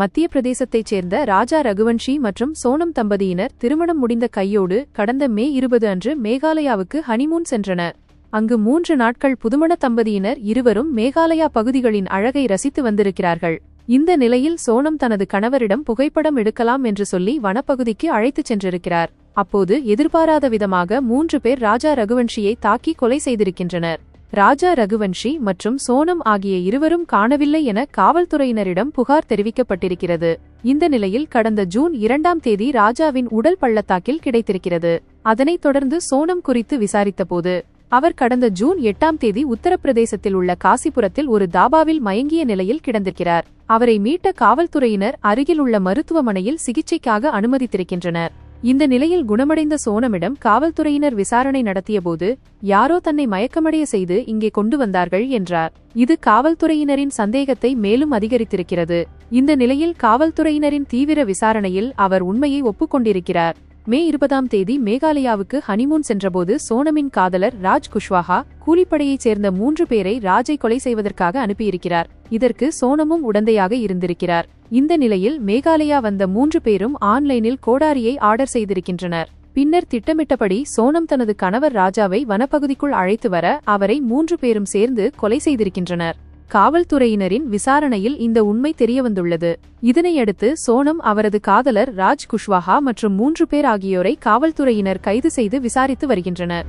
மத்திய பிரதேசத்தைச் சேர்ந்த ராஜா ரகுவன்ஷி மற்றும் சோனம் தம்பதியினர் திருமணம் முடிந்த கையோடு கடந்த மே இருபது அன்று மேகாலயாவுக்கு ஹனிமூன் சென்றனர். அங்கு மூன்று நாட்கள் புதுமண தம்பதியினர் இருவரும் மேகாலயா பகுதிகளின் அழகை ரசித்து வந்திருக்கிறார்கள். இந்த நிலையில் சோனம் தனது கணவரிடம் புகைப்படம் எடுக்கலாம் என்று சொல்லி வனப்பகுதிக்கு அழைத்துச் சென்றிருக்கிறார். அப்போது எதிர்பாராத விதமாக மூன்று பேர் ராஜா ரகுவன்ஷியை தாக்கி கொலை செய்திருக்கின்றனர். ராஜா ரகுவன்ஷி மற்றும் சோனம் ஆகிய இருவரும் காணவில்லை என காவல்துறையினரிடம் புகார் தெரிவிக்கப்பட்டிருக்கிறது. இந்த நிலையில் கடந்த ஜூன் இரண்டாம் தேதி ராஜாவின் உடல் பள்ளத்தாக்கில் கிடைத்திருக்கிறது. அதனைத் தொடர்ந்து சோனம் குறித்து விசாரித்தபோது அவர் கடந்த ஜூன் எட்டாம் தேதி உத்தரப்பிரதேசத்தில் உள்ள காசிபுரத்தில் ஒரு தாபாவில் மயங்கிய நிலையில் கிடந்திருக்கிறார். அவரை மீட்ட காவல்துறையினர் அருகில் உள்ள மருத்துவமனையில் சிகிச்சைக்காக அனுமதித்திருக்கின்றனர். இந்த நிலையில் குணமடைந்த சோனமிடம் காவல்துறையினர் விசாரணை நடத்தியபோது யாரோ தன்னை மயக்கமடைய செய்து இங்கே கொண்டு வந்தார்கள் என்றார். இது காவல்துறையினரின் சந்தேகத்தை மேலும் அதிகரித்திருக்கிறது. இந்த நிலையில் காவல்துறையினரின் தீவிர விசாரணையில் அவர் உண்மையை ஒப்புக்கொண்டிருக்கிறார். மே இருபதாம் தேதி மேகாலயாவுக்கு ஹனிமூன் சென்றபோது சோனமின் காதலர் ராஜ் குஷ்வாஹா கூலிப்படையைச் சேர்ந்த மூன்று பேரை ராஜை கொலை செய்வதற்காக அனுப்பியிருக்கிறார். இதற்கு சோனமும் உடந்தையாக இருந்திருக்கிறார். இந்த நிலையில் மேகாலயா வந்த மூன்று பேரும் ஆன்லைனில் கோடாரியை ஆர்டர் செய்திருக்கின்றனர். பின்னர் திட்டமிட்டபடி சோனம் தனது கணவர் ராஜாவை வனப்பகுதிக்குள் அழைத்து வர அவரை மூன்று பேரும் சேர்ந்து கொலை செய்திருக்கின்றனர். காவல்துறையினரின் விசாரணையில் இந்த உண்மை தெரியவந்துள்ளது. இதனையடுத்து சோனம் அவரது காதலர் ராஜ் குஷ்வாஹா மற்றும் மூன்று பேர் ஆகியோரை காவல்துறையினர் கைது செய்து விசாரித்து வருகின்றனர்.